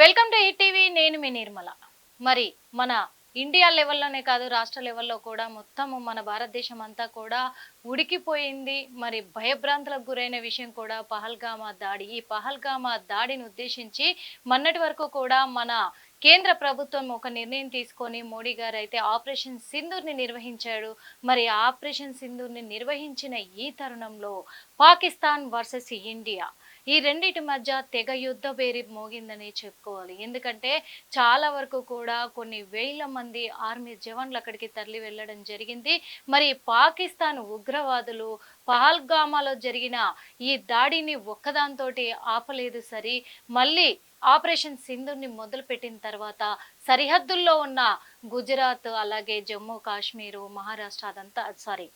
Welcome to ETV నేను మీ నిర్మల. మరి మన ఇండియా లెవెల్లోనే కాదు రాష్ట్ర లెవెల్లో కూడా మొత్తము మన భారతదేశం అంతా కూడా ఉడికిపోయింది. మరి భయభ్రాంతులకు గురైన విషయం కూడా పహల్గామా దాడి. ఈ పహల్గామా దాడిని ఉద్దేశించి మొన్నటి వరకు కూడా మన కేంద్ర ప్రభుత్వం ఒక నిర్ణయం తీసుకొని మోడీ గారు అయితే ఆపరేషన్ సింధూర్ని నిర్వహించాడు. మరి ఆపరేషన్ సింధూర్ని నిర్వహించిన ఈ తరుణంలో పాకిస్తాన్ వర్సెస్ ఇండియా ఈ రెండిటి మధ్య తెగ యుద్ధ పేరి మోగిందని చెప్పుకోవాలి. ఎందుకంటే చాలా వరకు కూడా కొన్ని వేల మంది ఆర్మీ జవాన్లు అక్కడికి తరలి వెళ్ళడం జరిగింది. మరి పాకిస్తాన్ ఉగ్రవాదులు పహల్గామాలో జరిగిన ఈ దాడిని ఒక్కదాంతోటి ఆపలేదు సరి. మళ్ళీ ఆపరేషన్ సింధుని మొదలుపెట్టిన తర్వాత సరిహద్దుల్లో ఉన్న గుజరాత్ అలాగే జమ్మూ కాశ్మీరు మహారాష్ట్ర అదంతా సారీ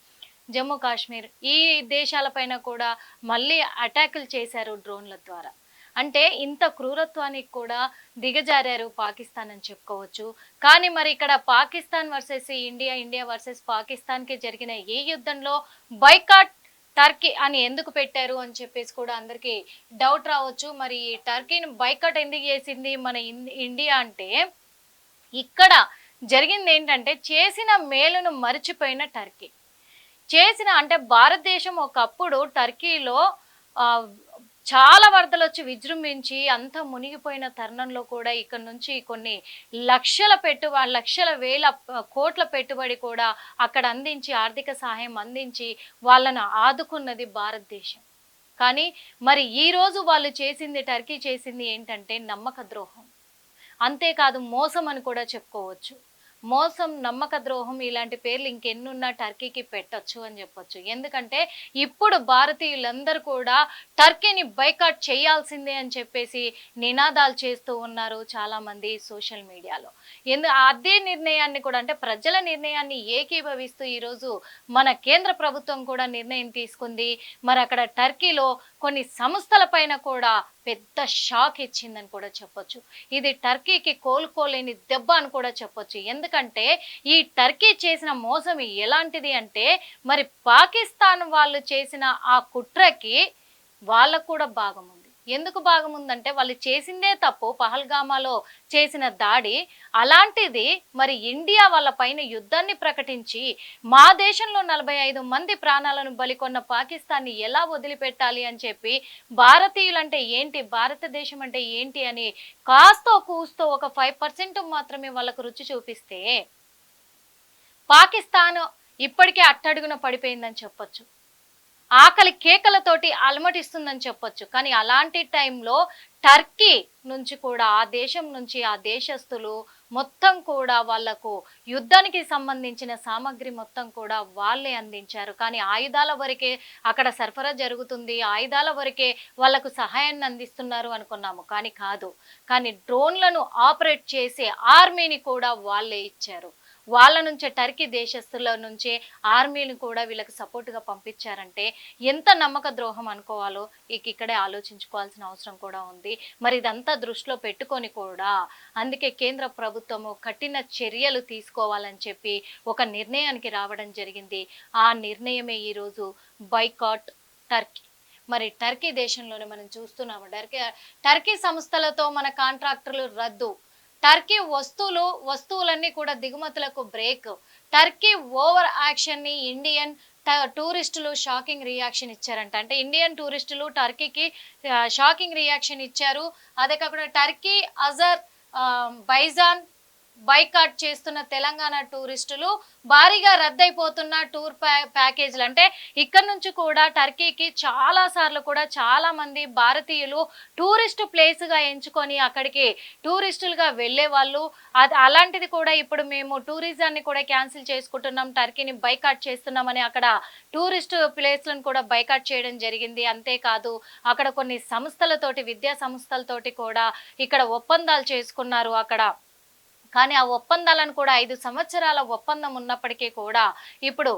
జమ్మూ కాశ్మీర్ ఈ దేశాలపైన కూడా మళ్ళీ అటాకులు చేశారు డ్రోన్ల ద్వారా. అంటే ఇంత క్రూరత్వానికి కూడా దిగజారారు పాకిస్తాన్ అని చెప్పుకోవచ్చు. కానీ మరి ఇక్కడ Pakistan versus India India versus పాకిస్తాన్కి జరిగిన ఈ యుద్ధంలో బైకాట్ టర్కీ అని ఎందుకు పెట్టారు అని చెప్పేసి కూడా అందరికీ డౌట్ రావచ్చు. మరి ఈ టర్కీని బైకాట్ ఎందుకు చేసింది మన ఇన్- ఇండియా అంటే ఇక్కడ జరిగింది ఏంటంటే చేసిన మేలును మర్చిపోయిన టర్కీ. చేసిన అంటే భారతదేశం ఒకప్పుడు టర్కీలో చాలా వరదలు వచ్చి విజృంభించి అంతా మునిగిపోయిన తరుణంలో కూడా ఇక్కడ నుంచి కొన్ని లక్షల పెట్టుబడి లక్షల వేల కోట్ల పెట్టుబడి కూడా అక్కడ అందించి ఆర్థిక సహాయం అందించి వాళ్ళను ఆదుకున్నది భారతదేశం. కానీ మరి ఈరోజు వాళ్ళు చేసింది టర్కీ చేసింది ఏంటంటే నమ్మక ద్రోహం. అంతేకాదు మోసం అని కూడా చెప్పుకోవచ్చు. మోసం నమ్మక ద్రోహం ఇలాంటి పేర్లు ఇంకెన్నున్నా టర్కీకి పెట్టొచ్చు అని చెప్పొచ్చు. ఎందుకంటే ఇప్పుడు భారతీయులందరూ కూడా టర్కీని బైకాట్ చేయాల్సిందే అని చెప్పేసి నినాదాలు చేస్తూ ఉన్నారు చాలామంది సోషల్ మీడియాలో. ఎందు అదే నిర్ణయాన్ని కూడా అంటే ప్రజల నిర్ణయాన్ని ఏకీభవిస్తూ ఈరోజు మన కేంద్ర ప్రభుత్వం కూడా నిర్ణయం తీసుకుంది. మరి అక్కడ టర్కీలో కొన్ని సంస్థల పైన కూడా పెద్ద షాక్ ఇచ్చిందని కూడా చెప్పొచ్చు. ఇది టర్కీకి కోలుకోలేని దెబ్బ అని కూడా చెప్పొచ్చు. ఎందుకంటే ఈ టర్కీ చేసిన మోసం ఎలాంటిది అంటే మరి పాకిస్తాన్ వాళ్ళు చేసిన ఆ కుట్రకి వాళ్ళకు కూడా భాగం ఉంది. ఎందుకు భాగం ఉందంటే వాళ్ళు చేసిందే తప్పు పహల్గామాలో చేసిన దాడి. అలాంటిది మరి ఇండియా వాళ్ళ పైన యుద్ధాన్ని ప్రకటించి మా దేశంలో నలభై ఐదు మంది ప్రాణాలను బలికొన్న పాకిస్తాన్ని ఎలా వదిలిపెట్టాలి అని చెప్పి భారతీయులంటే ఏంటి భారతదేశం అంటే ఏంటి అని కాస్తో కూస్తో ఒక ఫైవ్ పర్సెంట్ మాత్రమే వాళ్ళకు రుచి చూపిస్తే పాకిస్తాన్ ఇప్పటికే అట్టడుగున పడిపోయిందని చెప్పొచ్చు. ఆకలి కేకలతోటి అలమటిస్తుందని చెప్పొచ్చు. కానీ అలాంటి టైంలో టర్కీ నుంచి కూడా ఆ దేశం నుంచి ఆ దేశస్తులు మొత్తం కూడా వాళ్ళకు యుద్ధానికి సంబంధించిన సామాగ్రి మొత్తం కూడా వాళ్ళే అందించారు. కానీ ఆయుధాల వరకే అక్కడ సరఫరా జరుగుతుంది. ఆయుధాల వరకే వాళ్ళకు సహాయాన్ని అందిస్తున్నారు అనుకున్నాము. కానీ కాదు. కానీ డ్రోన్లను ఆపరేట్ చేసే ఆర్మీని కూడా వాళ్ళే ఇచ్చారు. వాళ్ళ నుంచే టర్కీ దేశస్తుల నుంచే ఆర్మీని కూడా వీళ్ళకి సపోర్ట్గా పంపించారంటే ఎంత నమ్మక ద్రోహం అనుకోవాలో ఇక ఇక్కడే ఆలోచించుకోవాల్సిన అవసరం కూడా ఉంది. మరి ఇదంతా దృష్టిలో పెట్టుకొని కూడా అందుకే కేంద్ర ప్రభుత్వము కఠిన చర్యలు తీసుకోవాలని చెప్పి ఒక నిర్ణయానికి రావడం జరిగింది. ఆ నిర్ణయమే ఈరోజు బైకాట్ టర్కీ. మరి టర్కీ దేశంలోనే మనం చూస్తున్నాము. టర్కీ టర్కీ సంస్థలతో మన కాంట్రాక్టర్లు రద్దు. టర్కీ వస్తువులు వస్తువులన్నీ కూడా దిగుమతులకు బ్రేక్. టర్కీ ఓవర్ యాక్షన్ని ఇండియన్ ట- టూరిస్టులు షాకింగ్ రియాక్షన్ ఇచ్చారంట. అంటే ఇండియన్ టూరిస్టులు టర్కీకి షాకింగ్ రియాక్షన్ ఇచ్చారు. అదే కాకుండా టర్కీ అజర్ బైజాన్ బైకాట్ చేస్తున్న తెలంగాణ టూరిస్టులు భారీగా రద్దయిపోతున్న టూర్ ప్యా- ప్యాకేజీలు. అంటే ఇక్కడ నుంచి కూడా టర్కీకి చాలా సార్లు కూడా చాలా మంది భారతీయులు టూరిస్ట్ ప్లేస్గా ఎంచుకొని అక్కడికి టూరిస్టులుగా వెళ్ళే వాళ్ళు. అది అలాంటిది కూడా ఇప్పుడు మేము టూరిజాన్ని కూడా క్యాన్సిల్ చేసుకుంటున్నాం. టర్కీని బైకాట్ చేస్తున్నామని అక్కడ టూరిస్ట్ ప్లేస్లను కూడా బైకాట్ చేయడం జరిగింది. అంతేకాదు అక్కడ కొన్ని సంస్థలతోటి విద్యా సంస్థలతోటి కూడా ఇక్కడ ఒప్పందాలు చేసుకున్నారు అక్కడ. కానీ ఆ ఒప్పందాలను కూడా ఐదు సంవత్సరాల ఒప్పందం ఉన్నప్పటికీ కూడా ఇప్పుడు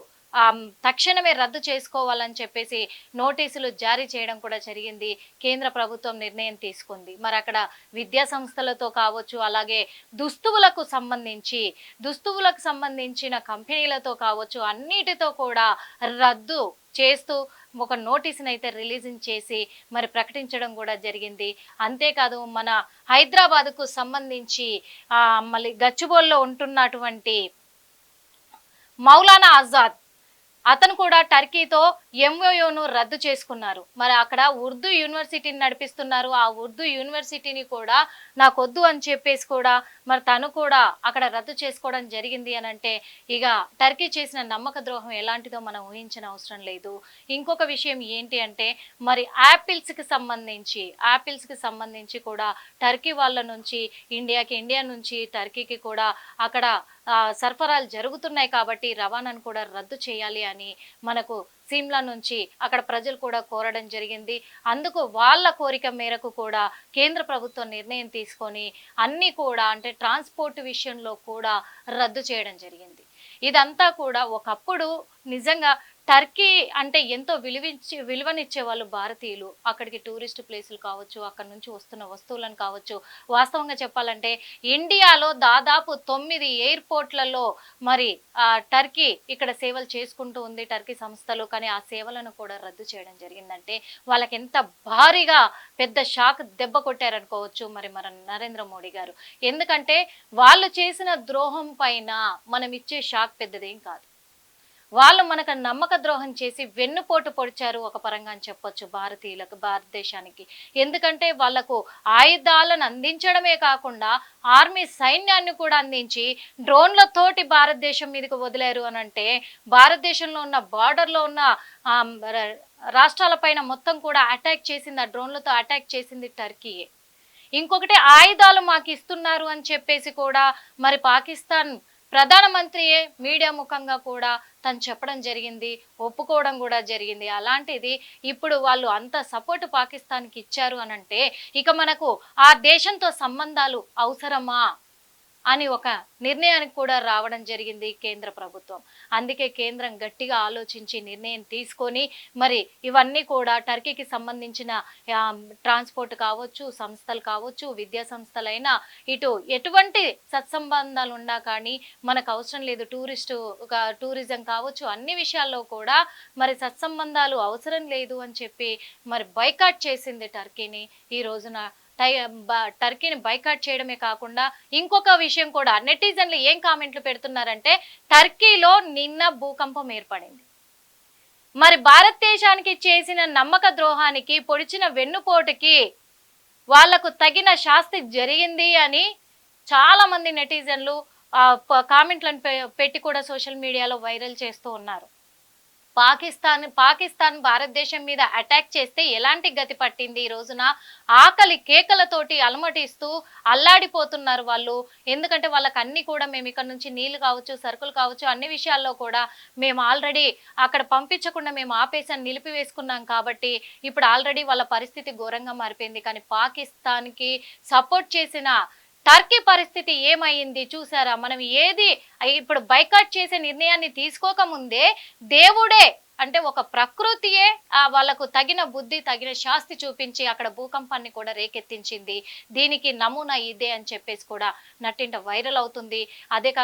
తక్షణమే రద్దు చేసుకోవాలని చెప్పేసి నోటీసులు జారీ చేయడం కూడా జరిగింది. కేంద్ర ప్రభుత్వం నిర్ణయం తీసుకుంది. మరి అక్కడ విద్యా సంస్థలతో కావచ్చు అలాగే దుస్తువులకు సంబంధించి దుస్తువులకు సంబంధించిన కంపెనీలతో కావచ్చు అన్నిటితో కూడా రద్దు చేస్తూ ఒక నోటీసును అయితే రిలీజింగ్ చేసి మరి ప్రకటించడం కూడా జరిగింది. అంతేకాదు మన హైదరాబాద్కు సంబంధించి మళ్ళీ గచ్చిబోల్లో ఉంటున్నటువంటి మౌలానా ఆజాద్ అతను కూడా టర్కీతో ఎంఓయూను రద్దు చేసుకున్నారు. మరి అక్కడ ఉర్దూ యూనివర్సిటీని నడిపిస్తున్నారు. ఆ ఉర్దూ యూనివర్సిటీని కూడా నాకొద్దు అని చెప్పేసి కూడా మరి తను కూడా అక్కడ రద్దు చేసుకోవడం జరిగింది అని అంటే ఇక టర్కీ చేసిన నమ్మక ద్రోహం ఎలాంటిదో మనం ఊహించిన అవసరం లేదు. ఇంకొక విషయం ఏంటి అంటే మరి యాపిల్స్కి సంబంధించి యాపిల్స్కి సంబంధించి కూడా టర్కీ వాళ్ళ నుంచి ఇండియాకి ఇండియా నుంచి టర్కీకి కూడా అక్కడ సరఫరాలు జరుగుతున్నాయి కాబట్టి రవాణాను కూడా రద్దు చేయాలి అని మనకు సిమ్లా నుంచి అక్కడ ప్రజలు కూడా కోరడం జరిగింది. అందుకు వాళ్ళ కోరిక మేరకు కూడా కేంద్ర ప్రభుత్వం నిర్ణయం తీసుకొని అన్ని కూడా అంటే ట్రాన్స్పోర్ట్ విషయంలో కూడా రద్దు చేయడం జరిగింది. ఇదంతా కూడా ఒకప్పుడు నిజంగా టర్కీ అంటే ఎంతో విలువించి విలువనిచ్చే వాళ్ళు భారతీయులు. అక్కడికి టూరిస్ట్ ప్లేసులు కావచ్చు అక్కడ నుంచి వస్తున్న వస్తువులను కావచ్చు. వాస్తవంగా చెప్పాలంటే ఇండియాలో దాదాపు తొమ్మిది ఎయిర్పోర్ట్లలో మరి ఆ టర్కీ ఇక్కడ సేవలు చేసుకుంటూ ఉంది టర్కీ సంస్థలు. కానీ ఆ సేవలను కూడా రద్దు చేయడం జరిగిందంటే వాళ్ళకి ఎంత భారీగా పెద్ద షాక్ దెబ్బ కొట్టారనుకోవచ్చు మరి మన నరేంద్ర మోడీ గారు. ఎందుకంటే వాళ్ళు చేసిన ద్రోహం పైన మనం ఇచ్చే షాక్ పెద్దదేం కాదు. వాళ్ళు మనకు నమ్మక ద్రోహం చేసి వెన్నుపోటు పొడిచారు ఒక పరంగా అని చెప్పొచ్చు భారతీయులకు భారతదేశానికి. ఎందుకంటే వాళ్ళకు ఆయుధాలను అందించడమే కాకుండా ఆర్మీ సైన్యాన్ని కూడా అందించి డ్రోన్లతోటి భారతదేశం మీదకి వదిలేరు అని అంటే భారతదేశంలో ఉన్న బార్డర్లో ఉన్న రాష్ట్రాల పైన రాష్ట్రాలపైన మొత్తం కూడా అటాక్ చేసింది ఆ డ్రోన్లతో అటాక్ చేసింది టర్కీయే. ఇంకొకటి ఆయుధాలు మాకు ఇస్తున్నారు అని చెప్పేసి కూడా మరి పాకిస్తాన్ ప్రధానమంత్రియే మీడియా ముఖంగా కూడా తను చెప్పడం జరిగింది ఒప్పుకోవడం కూడా జరిగింది. అలాంటిది ఇప్పుడు వాళ్ళు అంత సపోర్ట్ పాకిస్తాన్కి ఇచ్చారు అని అంటే ఇక మనకు ఆ దేశంతో సంబంధాలు అవసరమా? అని ఒక నిర్ణయానికి కూడా రావడం జరిగింది కేంద్ర ప్రభుత్వం. అందుకే కేంద్రం గట్టిగా ఆలోచించి నిర్ణయం తీసుకొని మరి ఇవన్నీ కూడా టర్కీకి సంబంధించిన ట్రాన్స్పోర్ట్ కావచ్చు సంస్థలు కావచ్చు విద్యా సంస్థలైనా ఇటు ఎటువంటి సత్సంబంధాలు ఉన్నా కానీ మనకు అవసరం లేదు టూరిస్టు ఒక టూరిజం కావచ్చు అన్ని విషయాల్లో కూడా మరి సత్సంబంధాలు అవసరం లేదు అని చెప్పి మరి బైకాట్ చేసింది టర్కీని ఈ రోజున టర్కీని బైకాట్ చేయడమే కాకుండా ఇంకొక విషయం కూడా నెటిజన్లు ఏం కామెంట్లు పెడుతున్నారంటే టర్కీలో నిన్న భూకంపం ఏర్పడింది. మరి భారతదేశానికి చేసిన నమ్మక ద్రోహానికి పొడిచిన వెన్నుపోటుకి వాళ్ళకు తగిన శాస్తి జరిగింది అని చాలా మంది నెటిజన్లు కామెంట్లను పె- పెట్టి కూడా సోషల్ మీడియాలో వైరల్ చేస్తూ ఉన్నారు. పాకిస్తాన్ పాకిస్తాన్ భారతదేశం మీద అటాక్ చేస్తే ఎలాంటి గతి పట్టింది? ఈ రోజున ఆకలి కేకలతోటి అలమటిస్తూ అల్లాడిపోతున్నారు వాళ్ళు. ఎందుకంటే వాళ్ళకి అన్ని కూడా మేము ఇక్కడ నుంచి నీళ్ళు కావచ్చు సరుకులు కావచ్చు అన్ని విషయాల్లో కూడా మేము ఆల్రెడీ అక్కడ పంపించకుండా మేము ఆపేసాం నిలిపివేసుకున్నాం కాబట్టి ఇప్పుడు ఆల్రెడీ వాళ్ళ పరిస్థితి ఘోరంగా మారిపోయింది. కానీ పాకిస్తాన్కి సపోర్ట్ చేసిన టర్కీ పరిస్థితి ఏమైంది? చూసారా? మనం ఏది ఇప్పుడు బైకాట్ చేసే నిర్ణయాన్ని తీసుకోకముందే దేవుడే అంటే ఒక ప్రకృతియే ఆ వాళ్ళకు తగిన బుద్ధి తగిన శాస్తి చూపించి అక్కడ భూకంపాన్ని కూడా రేకెత్తించింది. దీనికి నమూనా ఇదే అని చెప్పేసి కూడా నట్టింట వైరల్ అవుతుంది. అదే కాకుండా